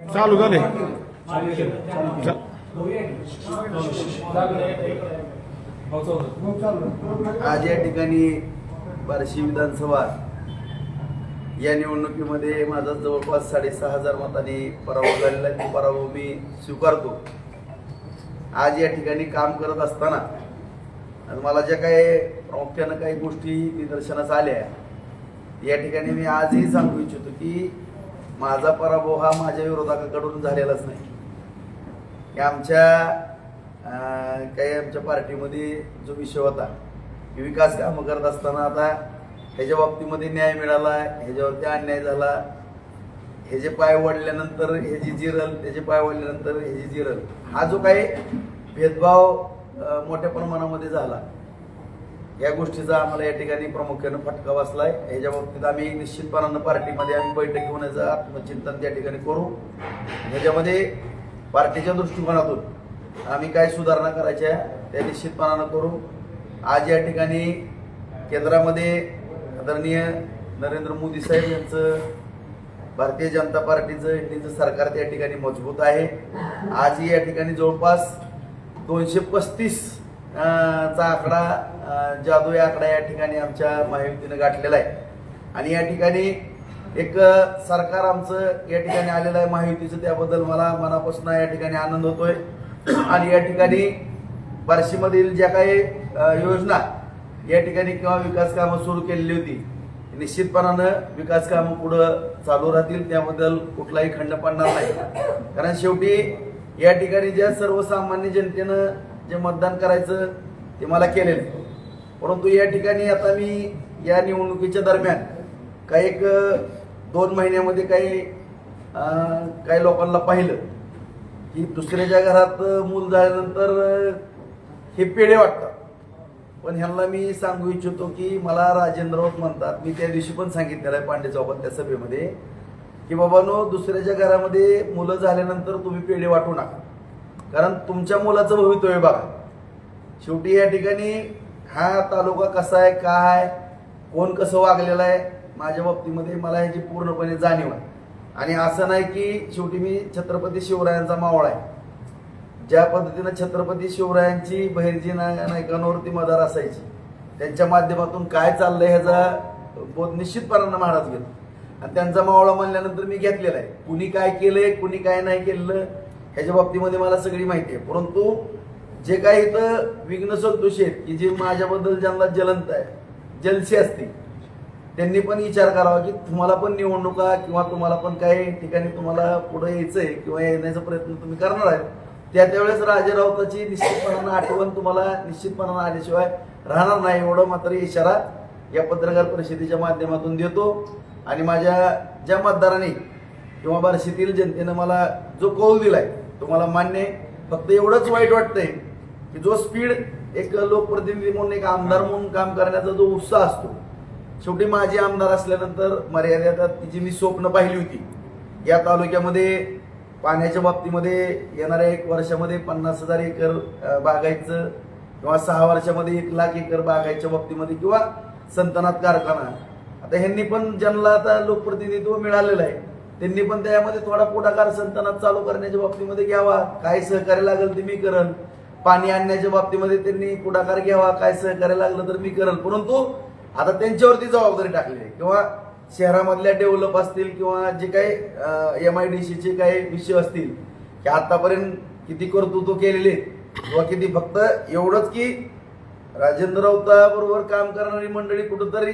चालू झाले. आज या ठिकाणी बार्शी विधानसभा या निवडणुकीमध्ये माझा जवळपास साडेसहा हजार मतांनी पराभव झालेला आहे. तो पराभव मी स्वीकारतो. आज या ठिकाणी काम करत असताना आणि मला ज्या काही प्रामुख्यानं काही गोष्टी निदर्शनास आल्या या ठिकाणी मी आजही सांगू इच्छितो की माझा पराभव हा माझ्या विरोधकाकडून झालेलाच नाही. आमच्या काही आमच्या पार्टीमध्ये जो विषय होता की विकास कामं करत असताना आता ह्याच्या बाबतीमध्ये न्याय मिळाला ह्याच्यावरती अन्याय झाला. हे जे पाय वडल्यानंतर हे जी जिरल त्याचे पाय वडल्यानंतर हे जी जिरल हा जो काही भेदभाव मोठ्या प्रमाणामध्ये झाला या गोष्टीचा आम्हाला या ठिकाणी प्रामुख्यानं फटका बसलाय. ह्याच्या बाबतीत आम्ही निश्चितपणानं पार्टीमध्ये आम्ही बैठक घेऊन आत्मचिंतन त्या ठिकाणी करू. ह्याच्यामध्ये पार्टीच्या दृष्टिकोनातून आम्ही काय सुधारणा करायच्या त्या निश्चितपणानं करू. आज या ठिकाणी केंद्रामध्ये आदरणीय नरेंद्र मोदी साहेब यांचं भारतीय जनता पार्टीचं इंडियनचं सरकार त्या ठिकाणी मजबूत आहे. आज या ठिकाणी जवळपास दोनशे पस्तीस चा आकडा जादुई जादू या आकडा या ठिकाणी आमच्या महायुतीनं गाठलेला आहे. आणि या ठिकाणी एक सरकार आमचं या ठिकाणी आलेलं आहे महायुतीचं त्याबद्दल मला मनापासून या ठिकाणी आनंद होतोय. आणि या ठिकाणी बार्शीमधील ज्या काही योजना या ठिकाणी किंवा विकास कामं सुरू केलेली होती निश्चितपणानं विकास कामं पुढं चालू राहतील त्याबद्दल कुठलाही खंड पडणार नाही. कारण शेवटी या ठिकाणी ज्या सर्वसामान्य जनतेनं जे मतदान करायचं ते मला केलेलं आहे. परंतु या ठिकाणी आता मी या निवडणुकीच्या दरम्यान काही एक दोन महिन्यामध्ये काही काही लोकांना पाहिलं की दुसऱ्याच्या घरात मूल झाल्यानंतर हे पेढे वाटतात. पण ह्यांना मी सांगू इच्छितो की मला राजेंद्र राऊत म्हणतात मी त्या दिवशी पण सांगितलेलं आहे पांडे चौकात त्या सभेमध्ये की बाबानो दुसऱ्याच्या घरामध्ये मुलं झाल्यानंतर तुम्ही पेढे वाटू नका. कारण तुमच्या मुलाचं भवितव्य बघा. शेवटी या ठिकाणी हा तालुका कसा आहे काय आहे, कोण कसं वागलेलं आहे माझ्या बाबतीमध्ये मला ह्याची पूर्णपणे जाणीव आहे. आणि असं नाही की शेवटी मी छत्रपती शिवरायांचा मावळा आहे. ज्या पद्धतीनं छत्रपती शिवरायांची बहिर्जी नायकांवरती मदार असायची त्यांच्या माध्यमातून काय चाललंय ह्याचा बोध निश्चितपणानं महाराज घेतो. आणि त्यांचा मावळा म्हणल्यानंतर मी घेतलेला आहे. कुणी काय केलंय कुणी काय नाही केलं ह्याच्या बाबतीमध्ये मला सगळी माहिती आहे. परंतु जे काही इथं विघ्न सदृश आहेत की जे माझ्याबद्दल ज्यांना जलंत आहे जलसी असते त्यांनी पण विचार करावा की तुम्हाला पण निवडणुका किंवा तुम्हाला पण काही ठिकाणी तुम्हाला पुढे आहे किंवा येण्याचा प्रयत्न तुम्ही करणार आहे त्या त्यावेळेस राजे राऊताची निश्चितपणानं आठवण तुम्हाला निश्चितपणानं आल्याशिवाय राहणार नाही. एवढं मात्र इशारा या पत्रकार परिषदेच्या माध्यमातून देतो. आणि माझ्या ज्या मतदारांनी किंवा बार्शीतील जनतेनं मला जो कौल दिलाय तुम्हाला मान्य आहे. फक्त एवढंच वाईट वाटतंय की जो स्पीड एक लोकप्रतिनिधी म्हणून एक आमदार म्हणून काम करण्याचा जो उत्साह असतो. शेवटी माझे आमदार असल्यानंतर मर्यादा तिची मी स्वप्न पाहिली होती या तालुक्यामध्ये पाण्याच्या बाबतीमध्ये येणाऱ्या एक वर्षामध्ये पन्नास हजार एकर बागायचं किंवा सहा वर्षामध्ये एक लाख एकर बागायच्या बाबतीमध्ये किंवा संतनात कारखाना. आता ह्यांनी पण ज्यांना आता लोकप्रतिनिधित्व मिळालेलं आहे त्यांनी पण त्यामध्ये थोडा पुढाकार संतनात चालू करण्याच्या बाबतीमध्ये घ्यावा. काय सहकार्य लागेल ते मी करल. पाणी आणण्याच्या बाबतीमध्ये त्यांनी पुढाकार घ्यावा. काय सहकार्य लागलं तर मी करल. परंतु आता त्यांच्यावरती जबाबदारी टाकली आहे. किंवा शहरामधल्या डेव्हलप असतील किंवा जे काही एम आय डी सीचे काही विषय असतील की आतापर्यंत किती कर्तृत्व केलेले किंवा किती फक्त एवढंच की राजेंद्र राऊताबरोबर काम करणारी मंडळी कुठंतरी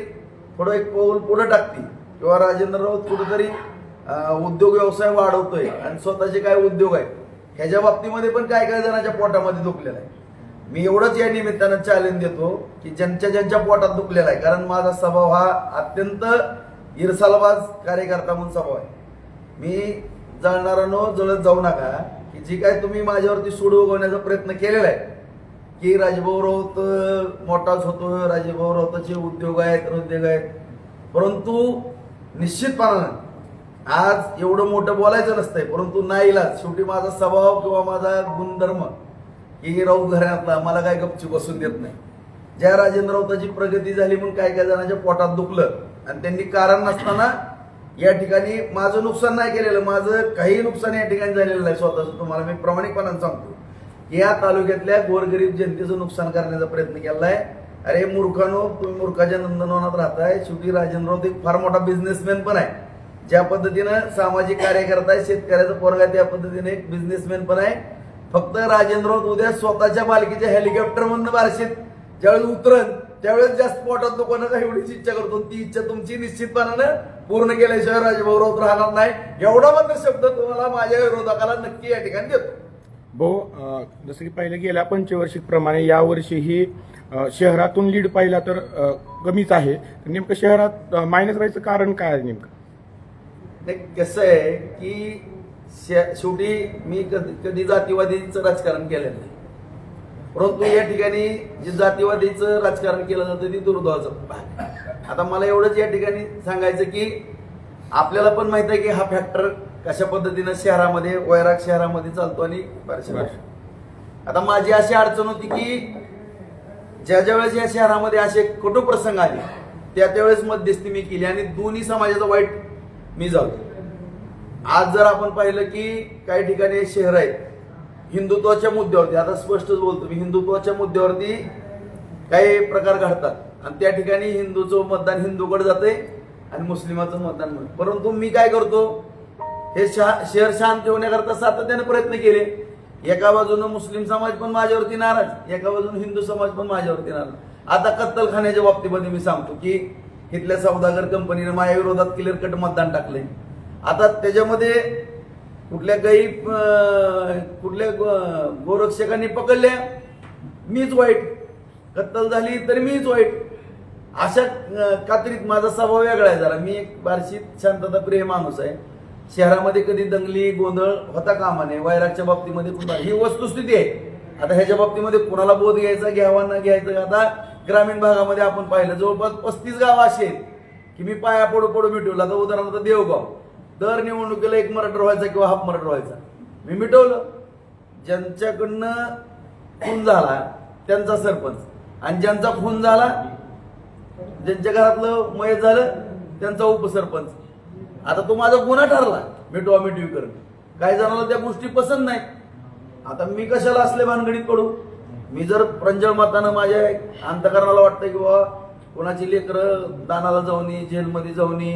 थोडं एक पाऊल पुढे टाकते किंवा राजेंद्र राऊत कुठंतरी उद्योग व्यवसाय वाढवतोय आणि स्वतःचे काय उद्योग आहेत ह्याच्या बाबतीमध्ये पण काय काय जणांच्या पोटामध्ये दुखलेलं आहे. मी एवढंच या निमित्तानं चॅलेंज देतो की ज्यांच्या ज्यांच्या पोटात दुखलेला आहे कारण माझा स्वभाव हा अत्यंत इरसालबाज कार्यकर्ता म्हणून स्वभाव आहे. मी जळणारानो जळत जाऊ नका की जी काय तुम्ही माझ्यावरती सूड उगवण्याचा प्रयत्न केलेला आहे की राजभाऊ राऊत मोठाच होतो राजभाऊ राऊताचे उद्योग आहेत उद्योग आहेत परंतु निश्चितपणानं आज एवढं मोठं बोलायचं नसतंय परंतु नाईलाज शेवटी माझा स्वभाव किंवा माझा गुणधर्म की राऊ घरातला मला काय गपची बसून देत नाही. ज्या राजेंद्र राऊताची प्रगती झाली म्हणून काही काही जणांच्या पोटात दुखलं आणि त्यांनी कारण नसताना या ठिकाणी माझं नुकसान नाही केलेलं माझं काही नुकसान या ठिकाणी झालेलं नाही स्वतःच. तुम्हाला मी प्रामाणिकपणाने सांगतो या तालुक्यातल्या गोरगरीब जनतेचं नुकसान करण्याचा प्रयत्न केला आहे अरे मूर्खानो तुम्ही मूर्खाच्या नंदनवनात राहताय शेवटी राजेंद्र एक फार मोठा बिझनेसमॅन पण आहे. ज्या पद्धतीनं सामाजिक कार्यकर्ता आहे शेतकऱ्याचा पोरगा त्या पद्धतीने एक बिझनेसमॅन पण आहे. फक्त राजेंद्र उद्या स्वतःच्या मालकीच्या हेलिकॉप्टर मधनं बारशीत ज्यावेळेस उतरन त्यावेळेस जास्त पोटात दुकानं एवढीच इच्छा करतो. ती इच्छा तुमची निश्चितपणानं पूर्ण केल्याशिवाय राजभाऊ राऊत राहणार नाही. एवढा मात्र शब्द तुम्हाला माझ्या विरोधकाला नक्की या ठिकाणी देतो. भाऊ जसं की पाहिलं गेल्या पंचवार्षिक प्रमाणे यावर्षीही शहरातून लीड पाहिला तर कमीच आहे. तर नेमकं शहरात मायनस राहायचं कारण काय आहे नेमकं? नाही कसं आहे की शेवटी मी कधी कधी जातीवादीचं राजकारण केलेलं नाही. परंतु या ठिकाणी जे जातीवादीचं राजकारण केलं जातं ते दुर्दैवाचं भाग आता मला एवढंच या ठिकाणी सांगायचं की आपल्याला पण माहीत आहे की हा फॅक्टर कशा पद्धतीनं शहरामध्ये वैराग शहरामध्ये चालतो आणि आता माझी अशी अडचण होती की ज्या ज्या वेळेस या शहरामध्ये असे कुटुंब प्रसंग आले त्या त्यावेळेस मध्यस्थी मी केली आणि दोन्ही समाजाचं वाईट मी जाऊ आज जर आपण पाहिलं की काही ठिकाणी हे शहर आहेत हिंदुत्वाच्या मुद्द्यावरती आता स्पष्टच बोलतो मी हिंदुत्वाच्या मुद्द्यावरती काही प्रकार घडतात. आणि त्या ठिकाणी हिंदूचं मतदान हिंदूकडे जाते आणि मुस्लिमाचं मतदान परंतु मी काय करतो हे शहा- शहर शांत ठेवण्याकरता सातत्याने प्रयत्न केले. एका बाजूनं मुस्लिम समाज पण माझ्यावरती नाराज एका बाजूनं हिंदू समाज पण माझ्यावरती नाराज. आता कत्तलखान्याच्या बाबतीमध्ये मी सांगतो की इथल्या सौदागर कंपनीने माझ्या विरोधात क्लिअर कट मतदान टाकलंय. आता त्याच्यामध्ये कुठल्या काही कुठल्या गो- गोरक्षकांनी पकडल्या मीच वाईट. कत्तल झाली तर मीच वाईट. अशा कात्रीत माझा स्वभाव वेगळा आहे जरा. मी एक बारशीत शांतता प्रिय माणूस आहे. शहरामध्ये कधी दंगली गोंधळ होता कामा नये. वैरागच्या बाबतीमध्ये ही वस्तुस्थिती आहे. आता ह्याच्या बाबतीमध्ये कुणाला बोध घ्यायचा घ्यावा न घ्यायचं? आता ग्रामीण भागामध्ये आपण पाहिलं जवळपास पस्तीस गाव असे आहेत की मी पाया पडू पडू मिटवलं. आता उदाहरणार्थ देवगाव. दर निवडणुकीला एक मराठा व्हायचा किंवा हाफ मराठा व्हायचा. मी मिटवलं. ज्यांच्याकडनं खून झाला त्यांचा सरपंच. आणि ज्यांचा खून झाला ज्यांच्या घरातलं मयत झालं त्यांचा उपसरपंच. आता तो माझा गुन्हा ठरला. मिटवा मिटवी करून. काही जणांना त्या गोष्टी पसंत नाही. आता मी कशाला असले भानगडीत पडू? मी जर प्रंजळ मतानं माझ्या अंतकरणाला वाटतं की बाबा कोणाची लेकरं दानाला जाऊनी जेलमध्ये जाऊनी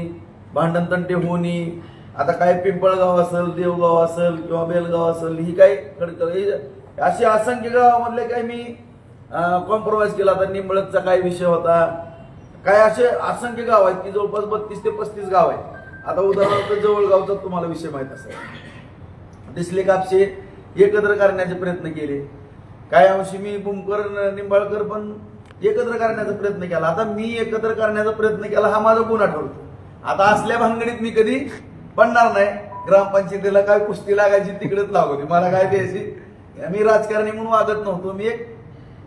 भांडण तंटे होणी आता काय पिंपळगाव असेल देवगाव असेल किंवा बेलगाव असेल ही काय खडकळ ही अशी असंख्य गावामधले काय मी कॉम्प्रोमाइज केला. आता निंबळकचा काय विषय होता? काय असे असंख्य गाव आहेत की जवळपास बत्तीस ते पस्तीस गाव आहेत. आता उदाहरणार्थ जवळगावचा तुम्हाला विषय माहीत असेल. दिसले कापशे एकत्र करण्याचे प्रयत्न केले. काय अंशी मी बुमकर निंबाळकर पण एकत्र करण्याचा प्रयत्न केला. आता मी एकत्र करण्याचा प्रयत्न केला हा माझा गुन्हा ठरतो. आता असल्या भांगडीत मी कधी पडणार नाही. ग्रामपंचायतीला काय कुस्ती लागायची तिकडेच लागवती मला काय द्यायची? मी राजकारणी म्हणून वागत नव्हतो. मी एक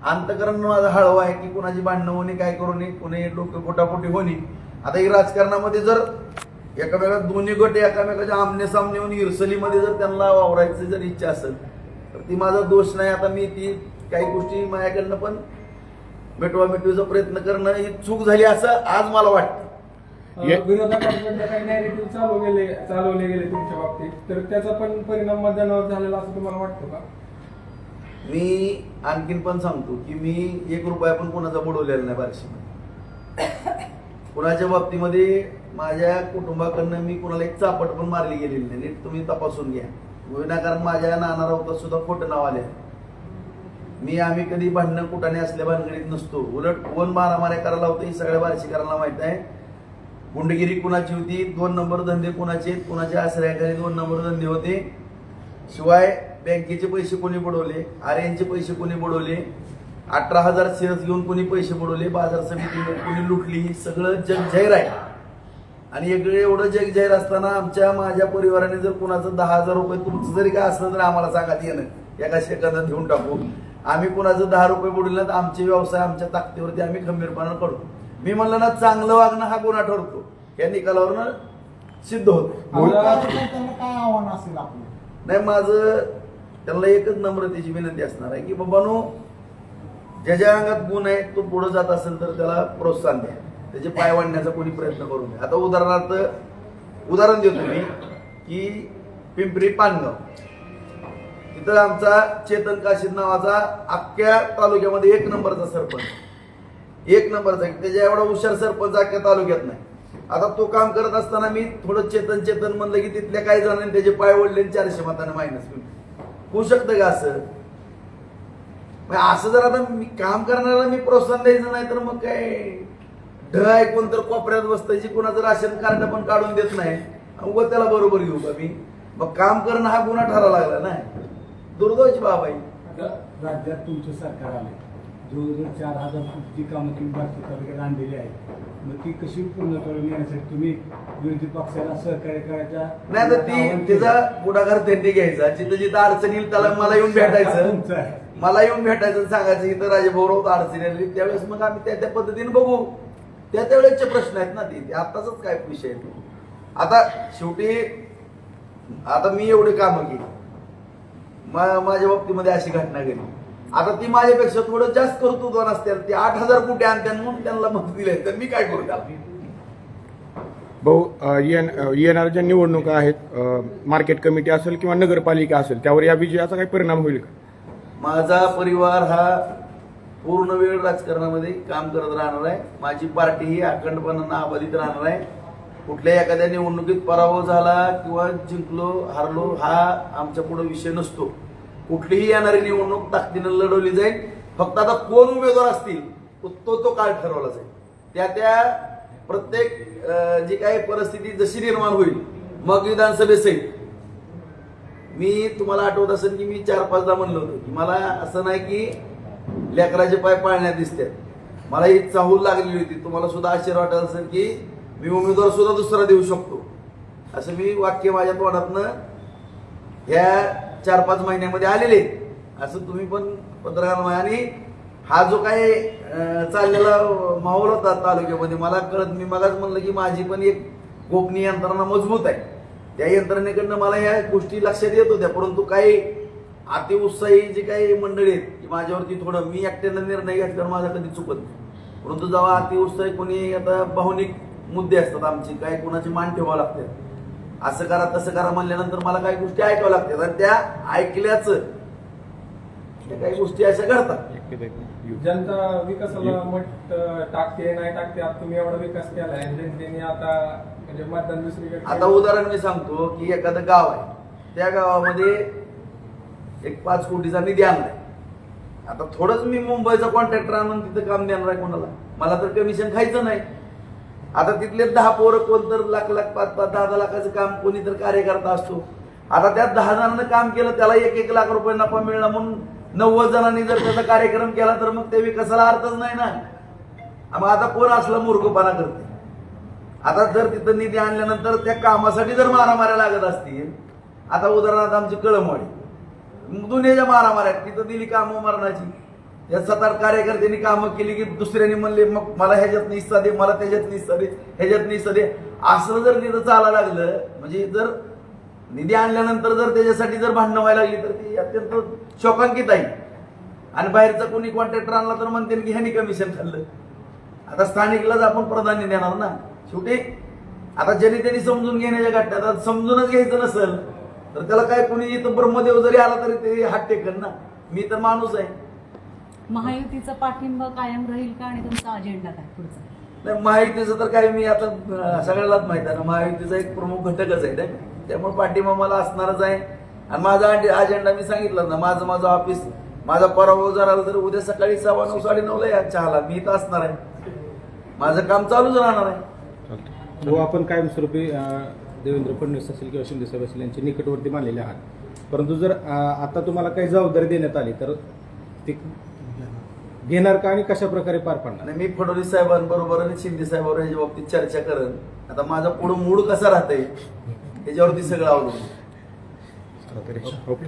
अंतकरण माझं हळव आहे की कुणाची भांडणं होणे काय करू नये कुणी डोकं पोटापोटी होणे आता ही राजकारणामध्ये जर एकामेका दोन्ही गट एकामेकाच्या आमने सामने होऊन इरसलीमध्ये जर त्यांना वावरायची जर इच्छा असेल तर ती माझा दोष नाही आता मी ती काही गोष्टी माझ्याकडनं पण मिटवा मिटवीचा प्रयत्न करणं ही चूक झाली असं आज मला वाटतं. विरोधकांकडनं काही नॅरेटिव्ह चालू गेले चालवले गेले तुमच्या बाबतीत. तर त्याचा पण परिणाम मतदानावर झालेला असं तुम्हाला वाटतं का? मी आणखीन पण सांगतो की मी एक रुपया पण कोणाचा बुडवलेला नाही बारशीमध्ये. कुणाच्या बाबतीमध्ये माझ्या कुटुंबाकडनं मी कुणाला एक चापट पण मारली गेलेली नाही. नीट तुम्ही तपासून घ्या. विनाकारण माझ्या नाना सुद्धा खोटं नाव आले मी आम्ही कधी भांडणं कुठाने असल्या भानगडीत नसतो. उलट कोण मारामाऱ्या करायला होतं ही सगळ्या बारशीकरांना माहीत आहे. गुंडगिरी कुणाची होती? दोन नंबर धंदे कुणाचे? कुणाच्या आश्रयाखाली दोन नंबर धंदे होते? शिवाय बँकेचे पैसे कोणी बुडवले? आर्यांचे पैसे कोणी बुडवले? अठरा हजार शेअर्स घेऊन कोणी पैसे बुडवले? बाजार समितीने कोणी लुटली? हे सगळं जग जाहीर आहे. आणि इकडे एवढं जग जाहीर असताना आमच्या माझ्या परिवाराने जर कुणाचं दहा हजार रुपये तुमचं जरी काय असलं तर आम्हाला सांगा येणं. एका सेकंदात घेऊन टाकू. आम्ही कुणाचं दहा रुपये बुडवलं तर आमचे व्यवसाय आमच्या ताकदीवरती आम्ही खंबीरपणा करतो. मी म्हणलं ना चांगलं वागणं हा गुन्हा ठरतो? या निकालावरनं सिद्ध होतो. आता त्यांना काय आव्हान असेल आपलं? नाही माझं त्यांना एकच नम्रतेची विनंती असणार आहे की बाबानो ज्याच्या अंगात गुण आहे तो पुढे जात असेल तर त्याला प्रोत्साहन द्या. त्याचे पाय वाढण्याचा कोणी प्रयत्न करू नये. आता उदाहरणार्थ उदाहरण देतो मी की पिंपरी पानगाव. तिथं आमचा चेतन काशीद नावाचा अख्ख्या तालुक्यामध्ये एक नंबरचा सरपंच एक नंबरचा त्याच्या एवढा हुशार सरपंच अख्ख्या तालुक्यात नाही. आता तो काम करत असताना मी थोडं चेतन चेतन म्हणलं की तिथल्या काही जणांनी त्याचे पाय ओढले आणि चारशे मताने मायनस होऊ शकतं का असं? मग असं जर आता मी काम करणाऱ्याला मी प्रोत्साहन द्यायचं नाही तर मग काय? ढ ऐकून तर कोपऱ्यात बसतायची कोणाचं राशन कार्ड पण काढून देत नाही. उगं त्याला बरोबर घेऊ का मी? मग काम करणं हा गुन्हा ठरावा लागला नाही दुर्दैवाची बाब आहे. राज्यात तुमचं सरकार आले जवळजवळ चार हजार कोटीची कामं तुम्ही बाकी तालुक्यात आणलेली आहेत. मग ती कशी पूर्ण करून येण्यासाठी तुम्ही विरोधी पक्षाला सहकार्य करायच्या नाही तर ती तिचा पुढाकार त्यांनी घ्यायचा. जिथं जिथं अडचण येईल त्याला मला येऊन भेटायचं. मला येऊन भेटायचं सांगायचं इथं राजभाऊ अडचणी आली त्यावेळेस मग आम्ही त्या त्या पद्धतीने बघू. त्या त्यावेळेसचे प्रश्न आहेत ना ते आत्ताच काय विषय आहे. आता शेवटी आता मी एवढे कामं केली. मा- माझ्या बाबतीमध्ये अशी घटना घडली. आता ती माझ्यापेक्षा थोडं जास्त कर्तृत्वान असतील ते आठ हजार कोटी आणत्या म्हणून त्यांना मत दिले तर मी काय करू त्याला? भाऊ येणाऱ्या ज्या निवडणुका आहेत मार्केट कमिटी असेल किंवा नगरपालिका असेल त्यावर या विजयाचा काही परिणाम होईल का? माझा परिवार हा पूर्ण वेळ राजकारणामध्ये काम करत राहणार आहे. माझी पार्टी ही अखंडपणानं अबाधित राहणार आहे. कुठल्याही एखाद्या निवडणुकीत पराभव झाला किंवा जिंकलो हारलो हा आमच्या पुढे विषय नसतो. कुठलीही येणारी निवडणूक ताकदीनं लढवली जाईल. फक्त आता कोण उमेदवार असतील तो तो तो काळ ठरवला जाईल. त्या त्या प्रत्येक जी काही परिस्थिती जशी निर्माण होईल मग विधानसभेसहित मी तुम्हाला आठवत असेल की मी चार पाचदा म्हणलो होतो की मला असं नाही की लेकराचे पाय पाळण्यात दिसतात मला ही चाहूल लागलेली होती. तुम्हाला सुद्धा आश्चर्य वाटत असेल की मी उमेदवार सुद्धा दुसरा देऊ शकतो. असं मी वाक्य माझ्या तोंडातनं ह्या चार पाच महिन्यामध्ये आलेले आहेत. असं तुम्ही पण पत्रकार आणि हा जो काही चाललेला माहोल होता तालुक्यामध्ये मला कळत मी मलाच म्हणलं की माझी पण एक गोपनीय यंत्रणा मजबूत आहे. त्या यंत्रणेकडनं मला ह्या गोष्टी लक्षात येत होत्या. परंतु काही अतिउत्साही जी काही मंडळी आहेत की माझ्यावरती थोडं मी एकट्यानं निर्णय घेतल्यावर माझा कधी चुकत नाही. परंतु जेव्हा अतिउत्साही कोणी आता भावनिक मुद्दे असतात आमचे काही कोणाची मान ठेवावं लागतात असं करा तसं करा म्हणल्यानंतर मला काही गोष्टी ऐकाव्या लागतात. आणि त्या ऐकल्याचं त्या काही गोष्टी अशा घडतात. जनता विकासाला मत टाकते नाही टाकते आता तुम्ही एवढा विकास केलाय जनतेने आता म्हणजे मतदान दुसरीकडे आता उदाहरण मी सांगतो की एखादं गाव आहे. त्या गावामध्ये एक पाच कोटीचा निधी आणलाय. आता थोडंच मी मुंबईचा कॉन्ट्रॅक्टर आणून तिथं काम देणार आहे कोणाला? मला तर कमिशन खायचं नाही. आता तिथले दहा पोरं कोण तर लाख लाख पाच पाच दहा दहा लाखाचं काम कोणी तर कार्यकर्ता असतो. आता त्या दहा जणांना काम केलं त्याला एक एक लाख रुपये नफा मिळणार म्हणून नव्वद जणांनी जर त्याचा कार्यक्रम केला तर मग त्या विकासाला अर्थच नाही ना. मग आता कोण असला मूर्खपणा करते. आता जर तिथं निधी आणल्यानंतर त्या कामासाठी जर मारामाऱ्या लागत असतील आता उदाहरणार्थ आमची कळमवाडी. दुनियाच्या मारामार आहेत. तिथं दिली कामं मरणाची. या सतार कार्यकर्त्यांनी कामं केली की दुसऱ्याने म्हणले मग मला ह्याच्यात निस्सा दे मला त्याच्यात निस्सा दे ह्याच्यात निस्सा दे. असं जर तिथं चालायला लागलं म्हणजे जर निधी आणल्यानंतर जर त्याच्यासाठी जर भांडणं व्हायला लागली तर ती अत्यंत शोकांकित आहे. आणि बाहेरचा कोणी कॉन्ट्रॅक्टर आणला तर म्हणते की ह्यानी कमिशन खाल्लं. आता स्थानिकलाच आपण प्राधान्य देणार ना. शेवटी आता जनतेने त्यांनी समजून घेण्याच्या घटना आता समजूनच घ्यायचं नसेल तर त्याला काय कोणी इथं ब्रह्मदेव जरी आला तरी ते हात टेकन ना. मी तर माणूस आहे. महायुतीचा पाठिंबा कायम राहील का आणि तुमचा अजेंडा काय पुढचा? नाही महायुतीचं तर काय मी आता अं, सगळ्यालाच माहीत आहे ना. महायुतीचा एक प्रमुख घटकच आहे नाही त्यामुळे पाठिंबा मला असणारच आहे. आणि माझा अजेंडा मी सांगितलं ना माझं माझं ऑफिस माझा पराभव जर आला तर उद्या सकाळी सव्वा नऊ साडे नऊला या चहाला. मी इथं असणार आहे. माझं काम चालूच राहणार आहे. जो आपण कायमस्वरूपी अं, देवेंद्र फडणवीस असेल किंवा शिंदे साहेब असेल यांच्या निकटवर्ती मानलेले आहात. परंतु जर आता तुम्हाला काही जबाबदारी देण्यात आली तर ते घेणार का आणि कशा प्रकारे पार पाडणार? मी फडणवीस साहेबांबरोबर आणि शिंदे साहेबांवर ह्याच्या बाबतीत चर्चा करेन. आता माझा पुढं मूड कसा राहतंय ह्याच्यावरती सगळं अवलंबून ओके.